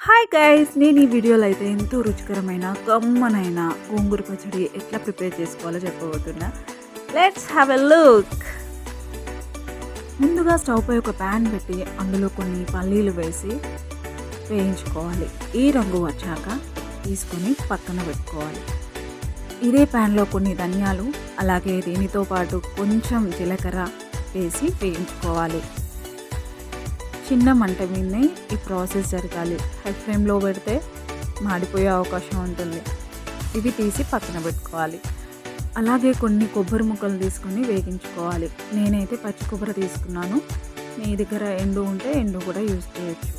Hi guys నేను ఈ వీడియోలో అయితే ఎంతో రుచికరమైన కమ్మనైన గోంగూర పచ్చడి ఎట్లా ప్రిపేర్ చేసుకోవాలో చెప్పబోతున్నా. లెట్స్ హ్యావ్ ఎ లుక్ ముందుగా స్టవ్ పై ఒక ప్యాన్ పెట్టి అందులో కొన్ని పల్లీలు వేసి వేయించుకోవాలి. ఈ రంగు వచ్చాక తీసుకొని పక్కన పెట్టుకోవాలి. ఇదే ప్యాన్లో కొన్ని ధనియాలు అలాగే దీనితో పాటు కొంచెం జీలకర్ర వేసి వేయించుకోవాలి. చిన్న మంట మీదనే ఈ ప్రాసెస్ జరగాలి. హై ఫ్లేమ్లో పెడితే మాడిపోయే అవకాశం ఉంటుంది. ఇవి తీసి పక్కన పెట్టుకోవాలి. అలాగే కొన్ని కొబ్బరి ముక్కలు తీసుకొని వేగించుకోవాలి. నేనైతే పచ్చి కొబ్బరి తీసుకున్నాను. మీ దగ్గర ఎండు ఉంటే ఎండు కూడా యూజ్ చేయొచ్చు.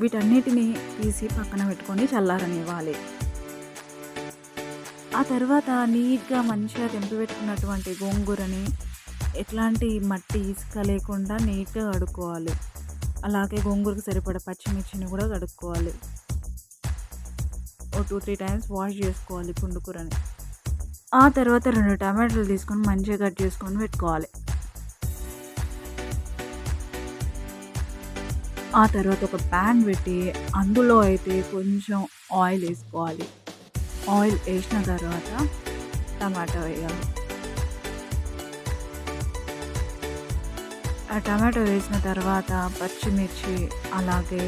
వీటన్నిటిని తీసి పక్కన పెట్టుకొని చల్లారనివ్వాలి. ఆ తర్వాత నీట్గా మంచిగా తెంపి పెట్టుకున్నటువంటి గోంగూరని ఎట్లాంటి మట్టి ఇసుక లేకుండా నీట్గా కడుక్కోవాలి. అలాగే గోంగూరకు సరిపడ పచ్చిమిర్చిని కూడా కడుక్కోవాలి. ఓ టూ త్రీ టైమ్స్ వాష్ చేసుకోవాలి పుండుకూరని. ఆ తర్వాత రెండు టమాటాలు తీసుకొని మంచిగా కట్ చేసుకొని పెట్టుకోవాలి. ఆ తర్వాత ఒక ప్యాన్ పెట్టి అందులో అయితే కొంచెం ఆయిల్ వేసుకోవాలి. ఆయిల్ వేసిన తర్వాత టమాటా వేయాలి. ఆ టమాటో వేసిన తర్వాత పచ్చిమిర్చి అలాగే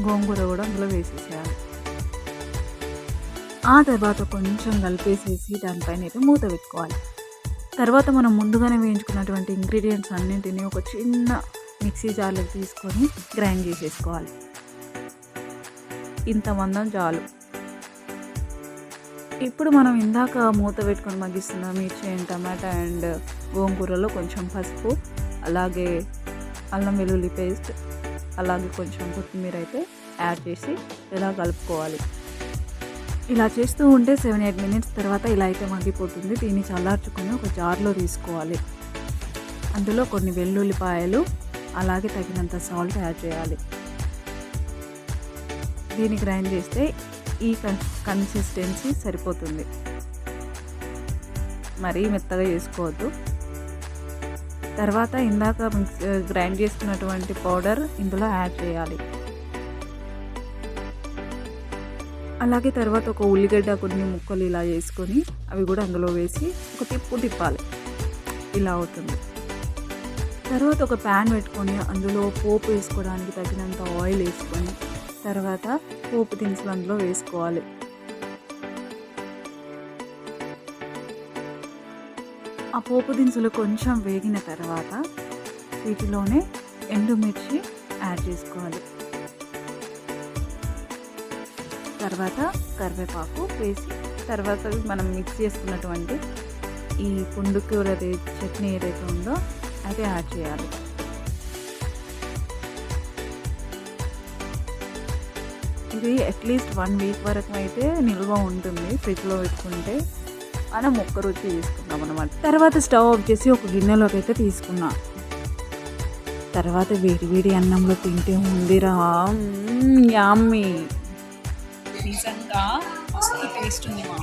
గోంగూర కూడా అందులో వేసేసేయాలి. ఆ తర్వాత కొంచెం కలిపేసేసి దానిపైన అయితే మూత పెట్టుకోవాలి. తర్వాత మనం ముందుగానే వేయించుకున్నటువంటి ఇంగ్రీడియంట్స్ అన్నింటినీ ఒక చిన్న మిక్సీ జార్లోకి తీసుకొని గ్రైండ్ చేసేసుకోవాలి. ఇంత మందం చాలు. ఇప్పుడు మనం ఇందాక మూత పెట్టుకొని మగ్గిస్తున్న మిర్చి అండ్ టమాటా అండ్ గోంగూరలో కొంచెం పసుపు అలాగే అల్లం వెల్లుల్లి పేస్ట్ అలాగే కొంచెం కొత్తిమీర అయితే యాడ్ చేసి ఇలా కలుపుకోవాలి. ఇలా చేస్తూ ఉంటే సెవెన్ ఎయిట్ మినిట్స్ తర్వాత ఇలా అయితే మగ్గిపోతుంది. దీన్ని చల్లార్చుకుని ఒక జార్లో తీసుకోవాలి. అందులో కొన్ని వెల్లుల్లిపాయలు అలాగే తగినంత సాల్ట్ యాడ్ చేయాలి. దీన్ని గ్రైండ్ చేస్తే ఈ కన్సిస్టెన్సీ సరిపోతుంది. మరీ మెత్తగా చేసుకోవద్దు. తర్వాత ఇందాక మిక్స్ గ్రైండ్ చేసుకున్నటువంటి పౌడర్ ఇందులో యాడ్ చేయాలి. అలాగే తర్వాత ఒక ఉల్లిగడ్డ కొన్ని ముక్కలు ఇలా చేసుకొని అవి కూడా అందులో వేసి ఒక తిప్పు తిప్పాలి. ఇలా అవుతుంది. తర్వాత ఒక ప్యాన్ పెట్టుకొని అందులో పోపు వేసుకోవడానికి తగినంత ఆయిల్ వేసుకొని తర్వాత పోపు దినుసులు అందులో వేసుకోవాలి. ఆ పోపు దినుసులు కొంచెం వేగిన తర్వాత వీటిలోనే ఎండుమిర్చి యాడ్ చేసుకోవాలి. తర్వాత కరివేపాకు వేసి తర్వాత మనం మిక్స్ చేసుకున్నటువంటి ఈ పుండుకూరది చట్నీ ఏదైతే ఉందో అది యాడ్ చేయాలి. ఇది అట్లీస్ట్ వన్ వీక్ వరకు అయితే నిల్వ ఉంటుంది ఫ్రిడ్జ్లో పెట్టుకుంటే. మనం ఒక్క రుచి తీసుకున్నాం అనమాట తర్వాత స్టవ్ ఆఫ్ చేసి ఒక గిన్నెలోకి అయితే తీసుకున్నా. తర్వాత వేడి వేడి అన్నంలో తింటే ఉందిరా. యామ్మి నిజంగా మస్తు టేస్ట్ ఉంది మా